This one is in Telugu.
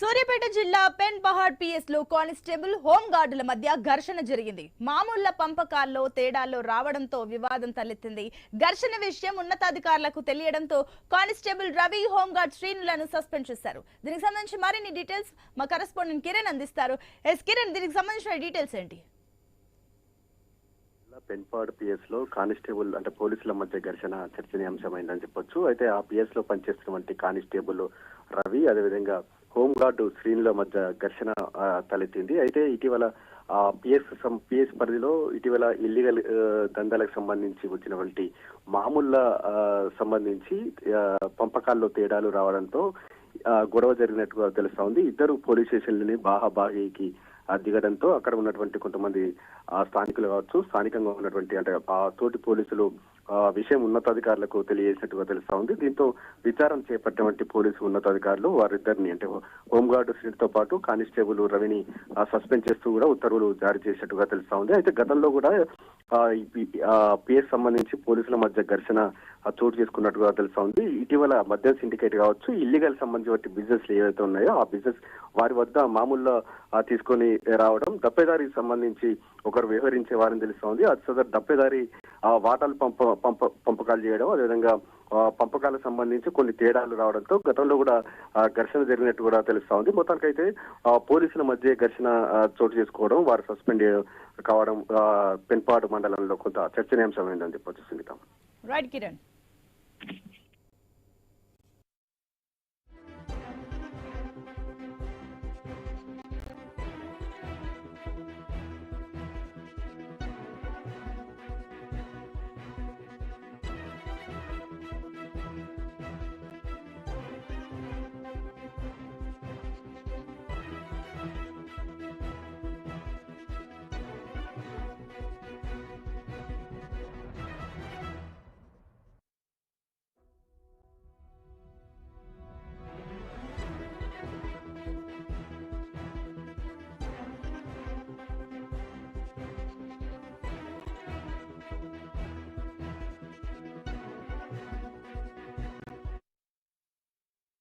సూర్యాపేట జిల్లా పెన్ బహాడ్ పిఎస్లో కానిస్టేబుల్ హోం గార్డుల మధ్య ఘర్షణ జరిగింది. మామూళ్ళ పంపకాల్లో తేడాల్లో రావడంతో వివాదం తలెత్తింది. ఘర్షణ విషయం ఉన్నతాధికారులకు తెలియడంతో కానిస్టేబుల్ రవి హోంగార్డ్ శ్రీనులను సస్పెండ్ చేశారు. దీనికి సంబంధించి మరిన్ని డీటెయిల్స్ మా కరెస్పాండెంట్ కిరణ్ అందిస్తారు. ఎస్ కిరణ్ దీనికి సంబంధించిన డీటెయిల్స్ ఏంటి? పెన్పాడ్ పిఎస్లో కానిస్టేబుల్ అంటే పోలీసుల మధ్య ఘర్షణ చర్చనీయాంశమైందని చెప్పొచ్చు. అయితే ఆ పిఎస్లో పనిచేస్తున్నటువంటి కానిస్టేబుల్ రవి అదేవిధంగా హోంగార్డు శ్రీనుల మధ్య ఘర్షణ తలెత్తింది. అయితే ఇటీవల ఆ పిఎస్ పిఎస్ పరిధిలో ఇటీవల ఇల్లీగల్ దందాలకు సంబంధించి వచ్చినటువంటి మామూళ్ళ సంబంధించి పంపకాల్లో తేడాలు రావడంతో గొడవ జరిగినట్టుగా తెలుస్తా ఉంది. ఇద్దరు పోలీస్ స్టేషన్లని బాహాబాహీకి దిగడంతో అక్కడ ఉన్నటువంటి కొంతమంది ఆ, స్థానికులు కావచ్చు స్థానికంగా ఉన్నటువంటి అంటే ఆ తోటి పోలీసులు ఆ విషయం ఉన్నతాధికారులకు తెలియజేసినట్టుగా తెలుస్తా ఉంది. దీంతో విచారణ చేపట్టినటువంటి పోలీసు ఉన్నతాధికారులు వారిద్దరిని అంటే హోంగార్డు శ్రీతో పాటు కానిస్టేబుల్ రవిని సస్పెండ్ చేస్తూ కూడా ఉత్తర్వులు జారీ చేసినట్టుగా తెలుస్తా ఉంది. అయితే గతంలో కూడా పిఎస్ సంబంధించి పోలీసుల మధ్య ఘర్షణ చోటు చేసుకున్నట్టుగా తెలుస్తా ఉంది. ఇటీవల మద్యం సిండికేట్ కావచ్చు ఇల్లీగల్ సంబంధించిన బిజినెస్ ఏవైతే ఉన్నాయో ఆ బిజినెస్ వారి వద్ద మామూలుగా తీసుకొని రావడం దప్పేదారికి సంబంధించి ఒకరు వ్యవహరించే వారని తెలుస్తా ఉంది. అది సదర్ దప్పేదారి వాటాలు పంప పంప పంపకాలు చేయడం అదేవిధంగా పంపకాలకు సంబంధించి కొన్ని తేడాలు రావడంతో గతంలో కూడా ఘర్షణ జరిగినట్టు కూడా తెలుస్తా ఉంది. మొత్తానికైతే పోలీసుల మధ్య ఘర్షణ చోటు చేసుకోవడం వారు సస్పెండ్ కావడం పెన్పాడు మండలంలో కొంత చర్చనీయాంశమైందని చెప్పొచ్చు రైట్ కిరణ్.